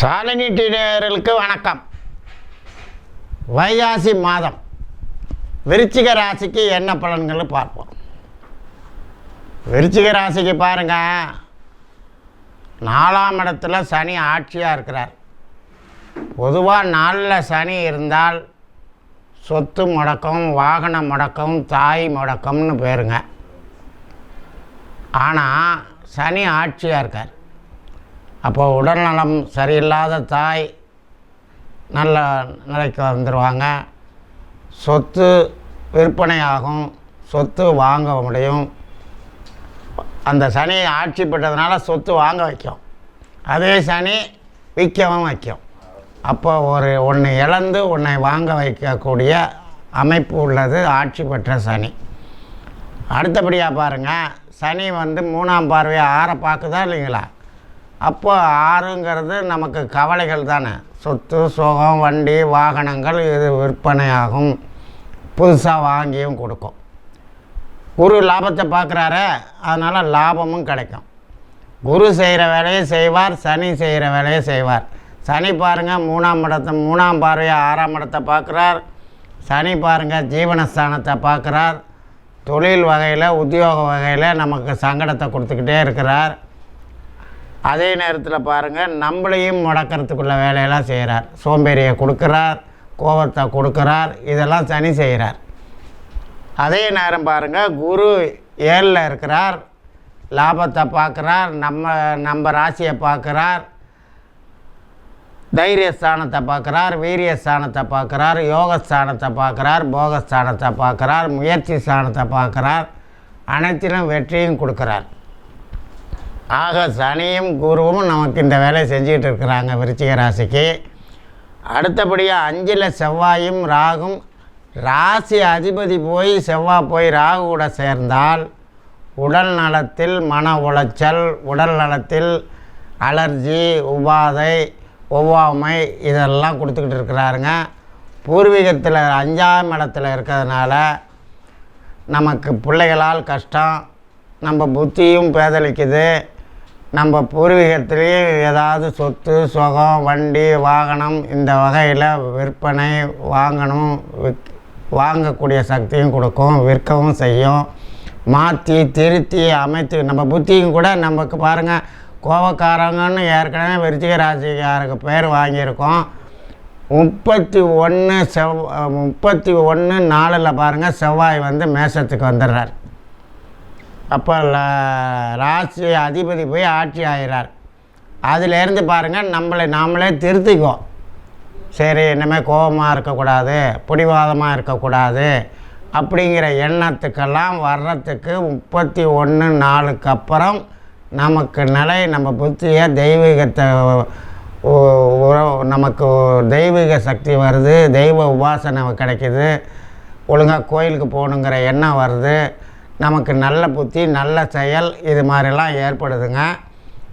சாலினி நேயர்களுக்கு வணக்கம். வைகாசி மாதம். விருச்சிக ராசிக்கு என்ன பலன்கள் பார்ப்போம். விருச்சிக ராசிக்கு பாருங்க. நாலாம் இடத்துல சனி ஆட்சியாக இருக்கிறார். பொதுவாக நாளில் சனி இருந்தால் சொத்து முடக்கம் வாகன முடக்கம் தாய் முடக்கம்னு பேருங்க ஆனால் சனி ஆட்சியாக இருக்கார். அப்போ உடல்நலம் சரியில்லாத தாய் நல்ல நிலைக்கு வந்துடுவாங்க சொத்து விற்பனையாகும். சொத்து வாங்க முடியும். அந்த சனி ஆட்சி பெற்றதுனால சொத்து வாங்க வைக்கும். அதே சனி விற்கவும் வைக்கும். அப்போ ஒரு ஒன்று இழந்து உன்னை வாங்க வைக்கக்கூடிய அமைப்பு உள்ளது ஆட்சி பெற்ற சனி. அடுத்தபடியாக பாருங்கள் சனி வந்து மூணாம் பார்வையை ஆற பார்க்குதா இல்லைங்களா? அப்போ ஆறுங்கிறது நமக்கு கவலைகள் தானே? சொத்து சுகம் வண்டி வாகனங்கள் இது விற்பனையாகும். புதுசாக வாங்கியும் கொடுக்கும். குரு லாபத்தை பார்க்குறாரு அதனால் லாபமும் கிடைக்கும். குரு செய்கிற வேலையை செய்வார் சனி செய்கிற வேலையை செய்வார். சனி பாருங்கள் மூணாம் இடத்தை மூணாம் பார்வையை ஆறாம் இடத்தை பார்க்குறார். சனி பாருங்கள் ஜீவனஸ்தானத்தை பார்க்குறார். தொழில் வகையில் உத்தியோக வகையில் நமக்கு சங்கடத்தை கொடுத்துக்கிட்டே இருக்கிறார். அதே நேரத்தில் பாருங்கள் நம்மளையும் முடக்கிறதுக்குள்ள வேலையெல்லாம் செய்கிறார் சோம்பேறியை கொடுக்குறார் கோபத்தை கொடுக்குறார் இதெல்லாம் சனி செய்கிறார் அதே நேரம் பாருங்கள் குரு ஏழில் இருக்கிறார் லாபத்தை பார்க்குறார் நம்ம நம்ம ராசியை பார்க்குறார் தைரியஸ்தானத்தை பார்க்குறார் வீரியஸ்தானத்தை பார்க்குறார் யோகஸ்தானத்தை பார்க்குறார் போகஸ்தானத்தை பார்க்குறார் முயற்சி ஸ்தானத்தை பார்க்குறார் அனைத்திலும் வெற்றியும் கொடுக்குறார். ஆக சனியும் குருவும் நமக்கு இந்த வேலையை செஞ்சுக்கிட்டு இருக்கிறாங்க விருச்சிக ராசிக்கு. அடுத்தபடியாக அஞ்சில் செவ்வாயும் ராகும். ராசி அதிபதி போய் செவ்வாய் போய் ராகு கூட சேர்ந்தால் உடல் நலத்தில் மன உளைச்சல் உடல் நலத்தில் அலர்ஜி உபாதை ஒவ்வாமை இதெல்லாம் கொடுத்துக்கிட்டு இருக்கிறாருங்க. பூர்வீகத்தில் அஞ்சாம் இடத்துல இருக்கிறதுனால நமக்கு பிள்ளைகளால் கஷ்டம் நம்ம புத்தியும் பேதலிக்குது. நம்ம பூர்வீகத்திலேயே ஏதாவது சொத்து சுகம் வண்டி வாகனம் இந்த வகையில் விற்பனை வாங்கணும் விக் வாங்கக்கூடிய சக்தியும் கொடுக்கும் விற்கவும் செய்யும். மாற்றி திருத்தி அமைத்து நம்ம புத்தியும் கூட நமக்கு பாருங்கள் கோபக்காரங்கன்னு ஏற்கனவே விருச்சிக ராசிக்காரருக்கு பேர் வாங்கியிருக்கோம். முப்பத்தி ஒன்று செவ் முப்பத்தி ஒன்று நாலில் பாருங்கள் செவ்வாய் வந்து மேசத்துக்கு வந்துடுறார். அப்போ ராசி அதிபதி போய் ஆட்சி ஆகிறார். அதிலேருந்து பாருங்கள் நம்மளை நாமளே திருத்திக்குவோம் சரி இனிமேல் கோபமாக இருக்கக்கூடாது பிடிவாதமாக இருக்கக்கூடாது அப்படிங்கிற எண்ணத்துக்கெல்லாம் வர்றதுக்கு முப்பத்தி ஒன்று நாளுக்கு அப்புறம் நமக்கு நிலை நம்ம புத்தியை தெய்வீகத்தை நமக்கு தெய்வீக சக்தி வருது தெய்வ உபாசனை கிடைக்கிது. ஒழுங்காக கோயிலுக்கு போகணுங்கிற எண்ணம் வருது. நமக்கு நல்ல புத்தி நல்ல செயல் இது மாதிரிலாம் ஏற்படுதுங்க.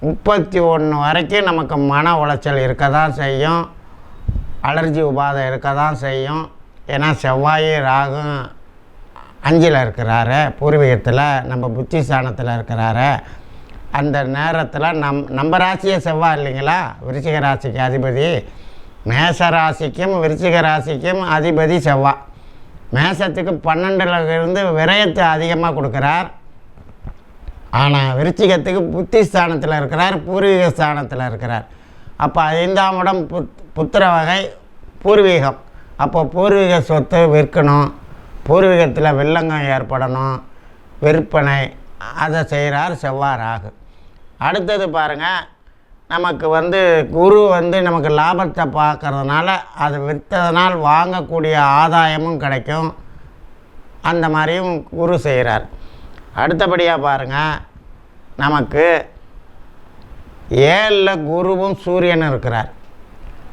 முப்பத்தி ஒன்று வரைக்கும் நமக்கு மன உளைச்சல் இருக்க தான் செய்யும். அலர்ஜி உபாதை இருக்க தான் செய்யும். ஏன்னா செவ்வாய் ராகும் அஞ்சில் இருக்கிறாரு. பூர்வீகத்தில் நம்ம புத்தி ஸ்தானத்தில் இருக்கிறாரு. அந்த நேரத்தில் நம் நம்ம ராசியே செவ்வாய் இல்லைங்களா? விருச்சிக ராசிக்கு அதிபதி. மேஷ ராசிக்கும் விருச்சிக ராசிக்கும் அதிபதி செவ்வாய். மேசத்துக்கு பன்னெண்டில் இருந்து விரயத்தை அதிகமாக கொடுக்குறார். ஆனால் விருச்சிகத்துக்கு புத்தி ஸ்தானத்தில் இருக்கிறார் பூர்வீக ஸ்தானத்தில் இருக்கிறார். அப்போ ஐந்தாம் இடம் புத் புத்திர வகை பூர்வீகம். அப்போ பூர்வீக சொத்து விற்கணும் பூர்வீகத்தில் வெள்ளங்கம் ஏற்படணும் விற்பனை அதை செய்கிறார் செவ்வாய் அடுத்தது பாருங்கள் நமக்கு வந்து குரு வந்து நமக்கு லாபத்தை பார்க்கறதுனால அது விற்றதுனால் வாங்கக்கூடிய ஆதாயமும் கிடைக்கும். அந்த மாதிரியும் குரு செய்கிறார் அடுத்தபடியாக பாருங்கள் நமக்கு ஏழில் குருவும் சூரியனும் இருக்கிறார்.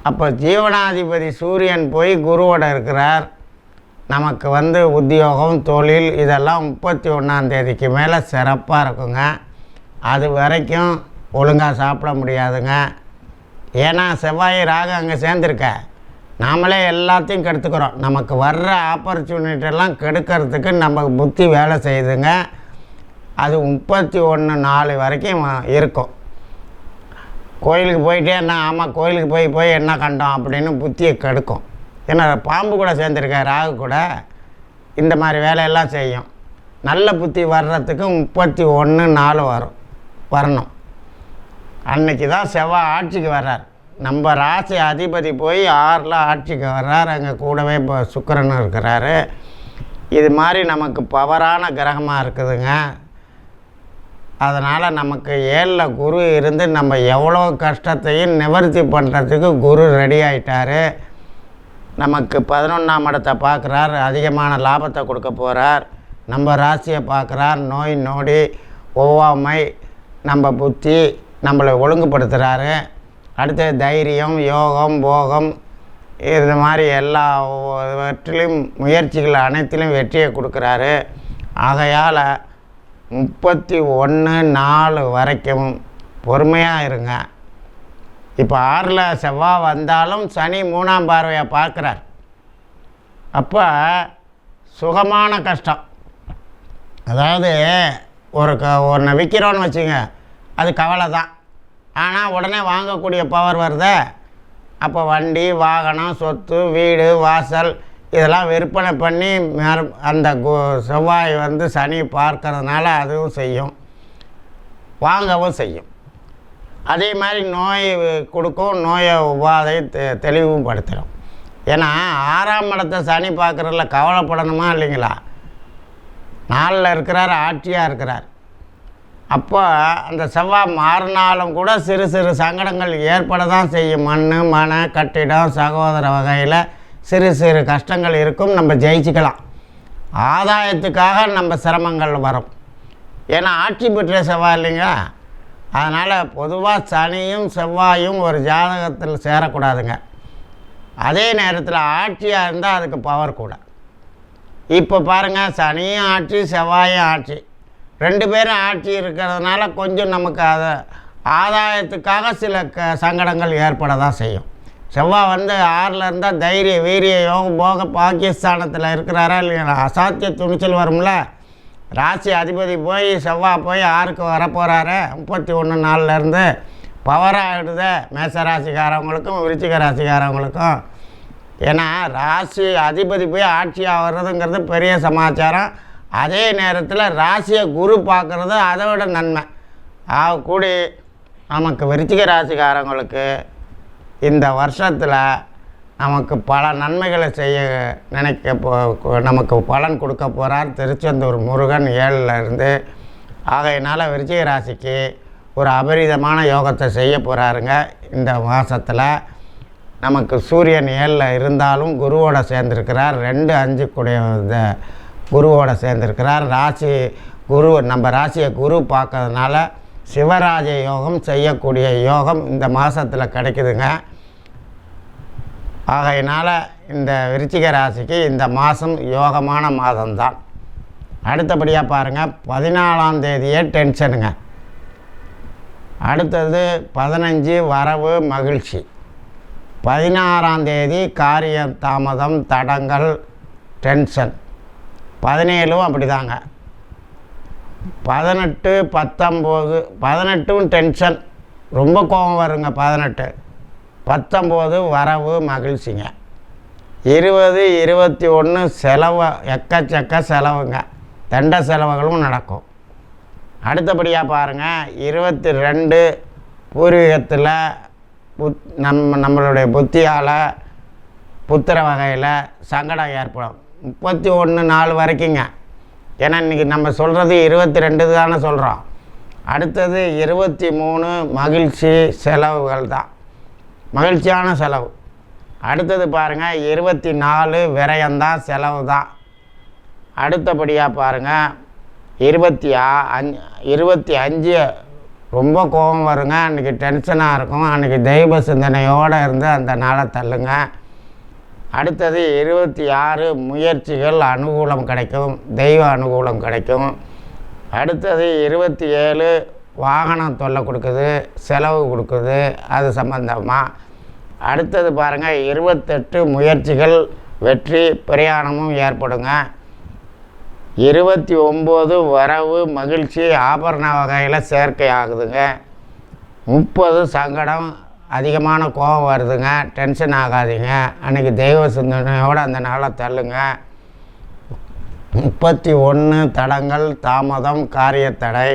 அப்போ ஜீவனாதிபதி சூரியன் போய் குருவோட இருக்கிறார். நமக்கு வந்து உத்தியோகம் தொழில் இதெல்லாம் முப்பத்தி ஒன்றாந்தேதிக்கு மேலே சிறப்பாக இருக்குங்க. அது வரைக்கும் ஒழுங்காக சாப்பிட முடியாதுங்க. ஏன்னா செவ்வாய் ராகம் அங்கே சேர்ந்துருக்க. நாமளே எல்லாத்தையும் கெடுத்துக்கிறோம். நமக்கு வர்ற ஆப்பர்ச்சுனிட்டியெல்லாம் கெடுக்கிறதுக்கு நம்ம புத்தி வேலை செய்யுதுங்க. அது முப்பத்தி ஒன்று நாலு வரைக்கும் இருக்கும். கோயிலுக்கு போயிட்டே என்ன ஆமாம் கோயிலுக்கு போய் போய் என்ன கண்டோம் அப்படின்னு புத்தியை கெடுக்கும். ஏன்னா பாம்பு கூட சேர்ந்துருக்க ராகு கூட இந்த மாதிரி வேலையெல்லாம் செய்யும். நல்ல புத்தி வர்றதுக்கு முப்பத்தி ஒன்று நாலு வரும் வரணும். அன்னைக்கு தான் செவ்வாய் ஆட்சிக்கு வர்றார். நம்ம ராசி அதிபதி போய் ஆறில் ஆட்சிக்கு வர்றார். அங்கே கூடவே இப்போ சுக்கரன் இருக்கிறாரு. இது மாதிரி நமக்கு பவரான கிரகமாக இருக்குதுங்க. அதனால் நமக்கு ஏழில் குரு இருந்து நம்ம எவ்வளோ கஷ்டத்தையும் நிவர்த்தி பண்ணுறதுக்கு குரு ரெடி ஆயிட்டாரு. நமக்கு பதினொன்றாம் இடத்தை பார்க்குறார். அதிகமான லாபத்தை கொடுக்க போகிறார் நம்ம ராசியை பார்க்குறார். நோய் நொடி ஒவ்வாமை நம்ம புத்தி நம்மளை ஒழுங்குபடுத்துகிறாரு அடுத்து தைரியம் யோகம் போகம் இது மாதிரி எல்லாவற்றிலும் முயற்சிகள் அனைத்திலும் வெற்றியை கொடுக்குறாரு. ஆகையால் முப்பத்தி ஒன்று நாலு வரைக்கும் பொறுமையாக இருங்க. இப்போ ஆறில் செவ்வாய் வந்தாலும் சனி மூணாம் பார்வையை பார்க்குறார். அப்போ சுகமான கஷ்டம். அதாவது ஒரு க ஒன்றை விற்கிறோன்னு வச்சுங்க அது கவலை தான் ஆனால் உடனே வாங்கக்கூடிய பவர் வருதே? அப்போ வண்டி வாகனம் சொத்து வீடு வாசல் இதெல்லாம் விற்பனை பண்ணி மேற அந்த கு- செவ்வாய் வந்து சனி பார்க்கறதுனால அதுவும் செய்யும். வாங்கவும் செய்யும். அதே மாதிரி நோய் கொடுக்கும் நோயை உபாதை தெ தெளிவும் படுத்திடும். ஏன்னா ஆறாம் இடத்தை சனி பார்க்குறதுல கவலைப்படணுமா இல்லைங்களா? நாளில் இருக்கிறார் ஆட்சியாக இருக்கிறார். அப்போ அந்த செவ்வாய் மாறினாலும் கூட சிறு சிறு சங்கடங்கள் ஏற்பட தான் செய்யும். மண் மன கட்டிடம் சகோதர வகையில் சிறு சிறு கஷ்டங்கள் இருக்கும். நம்ம ஜெயிச்சுக்கலாம். ஆதாயத்துக்காக நம்ம சிரமங்கள் வரும். ஏன்னா ஆட்சி பெற்ற செவ்வாய் இல்லைங்களா அதனால் பொதுவாக சனியும் செவ்வாயும் ஒரு ஜாதகத்தில் சேரக்கூடாதுங்க. அதே நேரத்தில் ஆட்சியாக இருந்தால் அதுக்கு பவர் கூட. இப்போ பாருங்கள் சனியும் ஆட்சி செவ்வாயும் ஆட்சி. ரெண்டு பேரும் ஆட்சி இருக்கிறதுனால கொஞ்சம் நமக்கு அதை ஆதாயத்துக்காக சில க சங்கடங்கள் ஏற்பட தான் செய்யும். செவ்வாய் வந்து ஆறில் இருந்தால் தைரிய வீரிய யோகம் போக பாகிஸ்தானத்தில் இருக்கிறாரா இல்லையா? அசாத்திய துணிச்சல் வரும்ல. ராசி அதிபதி போய் செவ்வாய் போய் ஆறுக்கு வரப்போகிறாரு முப்பத்தி ஒன்று நாள்லேருந்து பவராகிடுது மேச ராசிக்காரவங்களுக்கும் விருச்சிக ராசிக்காரவங்களுக்கும். ஏன்னா ராசி அதிபதி போய் ஆட்சி ஆகிறதுங்கிறது பெரிய சமாச்சாரம். அதே நேரத்தில் ராசியை குரு பார்க்குறது அதை விட நன்மை. ஆக கூடி நமக்கு விருச்சிக ராசிக்காரங்களுக்கு இந்த வருஷத்தில் நமக்கு பல நன்மைகளை செய்ய நினைக்க போ நமக்கு பலன் கொடுக்க போகிறார் திருச்செந்தூர் முருகன் ஏழில் இருந்து. ஆகையினால் விருச்சிக ராசிக்கு ஒரு அபரிதமான யோகத்தை செய்ய போகிறாருங்க இந்த மாதத்தில் நமக்கு சூரியன் ஏழில் இருந்தாலும் குருவோட சேர்ந்துருக்கிறார். ரெண்டு அஞ்சு கூடிய இந்த குருவோடு சேர்ந்திருக்கிறார். ராசி குரு நம்ம ராசியை குரு பார்க்கறதுனால சிவராஜ யோகம் செய்யக்கூடிய யோகம் இந்த மாதத்தில் கிடைக்குதுங்க. ஆகையினால் இந்த விருச்சிக ராசிக்கு இந்த மாதம் யோகமான மாதம்தான். அடுத்தபடியாக பாருங்கள் பதினாலாம் தேதியே டென்ஷனுங்க. அடுத்தது பதினஞ்சு வரவு மகிழ்ச்சி. பதினாறாம் தேதி காரிய தாமதம் தடங்கள் டென்ஷன். பதினேழும் அப்படிதாங்க. பதினெட்டு பத்தொம்போது பதினெட்டும் டென்ஷன். ரொம்ப கோபம் வருங்க பதினெட்டு. பத்தொம்போது வரவு மகிழ்ச்சிங்க. இருபது இருபத்தி ஒன்று செலவு எக்கச்சக்க செலவுங்க. தண்ட செலவுகளும் நடக்கும். அடுத்தபடியாக பாருங்கள் இருபத்தி ரெண்டு பூர்வீகத்தில் புத் நம்ம நம்மளுடைய புத்தியால் புத்திர வகையில் சங்கடம் ஏற்படும். முப்பத்தி ஒன்று நாள் வரைக்குங்க. ஏன்னா இன்றைக்கி நம்ம சொல்கிறது இருபத்தி ரெண்டு தானே சொல்கிறோம் அடுத்தது இருபத்தி மூணு மகிழ்ச்சி செலவுகள் தான். மகிழ்ச்சியான செலவு. அடுத்தது பாருங்கள் இருபத்தி நாலு விரயம்தான் செலவு தான். அடுத்தபடியாக பாருங்கள் இருபத்தி ஆ அஞ்சு இருபத்தி அஞ்சு ரொம்ப கோபம் வருங்க. அன்றைக்கி டென்ஷனாக இருக்கும். அன்றைக்கி தெய்வ சிந்தனையோடு இருந்து அந்த நாளை தள்ளுங்கள் அடுத்தது இருபத்தி ஆறு முயற்சிகள் அனுகூலம் கிடைக்கும் தெய்வ அனுகூலம் கிடைக்கும். அடுத்தது இருபத்தி ஏழு வாகனம் தொல்லை கொடுக்குது செலவு கொடுக்குது அது சம்பந்தமாக அடுத்தது பாருங்கள் இருபத்தெட்டு முயற்சிகள் வெற்றி பிரயாணமும் ஏற்படுங்க. இருபத்தி ஒம்பது வரவு மகிழ்ச்சி ஆபரண வகையில் சேர்க்கை ஆகுதுங்க. முப்பது சங்கடம் அதிகமான கோபம் வருதுங்க டென்ஷன் ஆகாதீங்க. அன்றைக்கி தெய்வ சிந்தனையோடு அந்த நாளை தள்ளுங்க. முப்பத்தி ஒன்று தடங்கள் தாமதம் காரியத்தடை.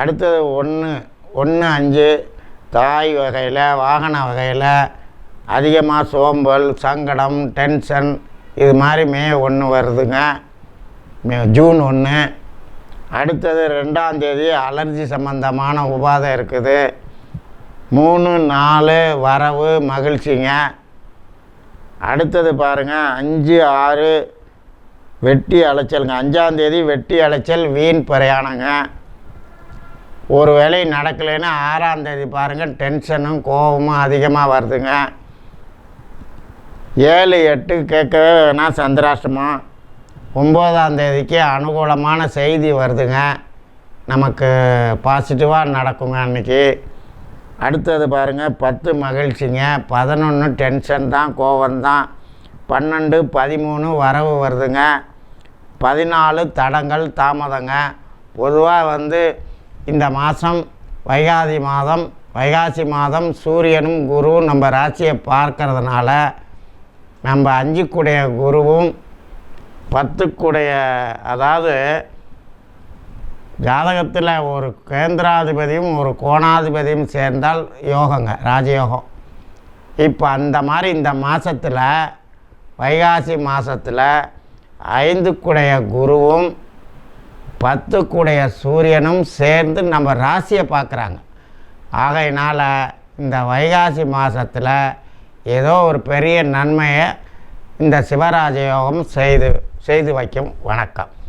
அடுத்தது ஒன்று ஒன்று அஞ்சு தாய் வகையில் வாகன வகையில் அதிகமாக சோம்பல் சங்கடம் டென்ஷன் இது மாதிரி மே ஒன்று வருதுங்க. மே ஜூன் ஒன்று அடுத்தது ரெண்டாம் தேதி அலர்ஜி சம்மந்தமான உபாதை இருக்குது. மூணு நாலு வரவு மகிழ்ச்சிங்க. அடுத்தது பாருங்கள் அஞ்சு ஆறு வெட்டி அலைச்சலுங்க. அஞ்சாந்தேதி வெட்டி அலைச்சல் வீண் பிரயாணங்க. ஒரு வேலை நடக்கலைன்னா ஆறாந்தேதி பாருங்கள் டென்ஷனும் கோபமும் அதிகமாக வருதுங்க. ஏழு எட்டு கேட்கவே வேணால் சந்திராஷ்டமம். ஒம்போதாந்தேதிக்கு அனுகூலமான செய்தி வருதுங்க. நமக்கு பாசிட்டிவாக நடக்குங்க அன்றைக்கி அடுத்தது பாருங்கள் பத்து மகிழ்ச்சிங்க. பதினொன்று டென்ஷன் தான் கோவம்தான். பன்னெண்டு பதிமூணு வரவு வருதுங்க. பதினாலு தடங்கள் தாமதங்க. பொதுவாக வந்து இந்த மாதம் வைகாசி மாதம் வைகாசி மாதம் சூரியனும் குருவும் நம்ம ராசியை பார்க்கறதுனால நம்ம அஞ்சுக்குடைய குருவும் பத்துக்குடைய அதாவது ஜாதகத்தில் ஒரு கேந்திராதிபதியும் ஒரு கோணாதிபதியும் சேர்ந்தால் யோகங்க ராஜயோகம். இப்போ அந்த மாதிரி இந்த மாதத்தில் வைகாசி மாதத்தில் ஐந்துக்குடைய குருவும் பத்துக்குடைய சூரியனும் சேர்ந்து நம்ம ராசியை பார்க்குறாங்க. ஆகையினால் இந்த வைகாசி மாதத்தில் ஏதோ ஒரு பெரிய நன்மையை இந்த சிவராஜ யோகம் செய்து செய்து வைக்கும் வணக்கம்.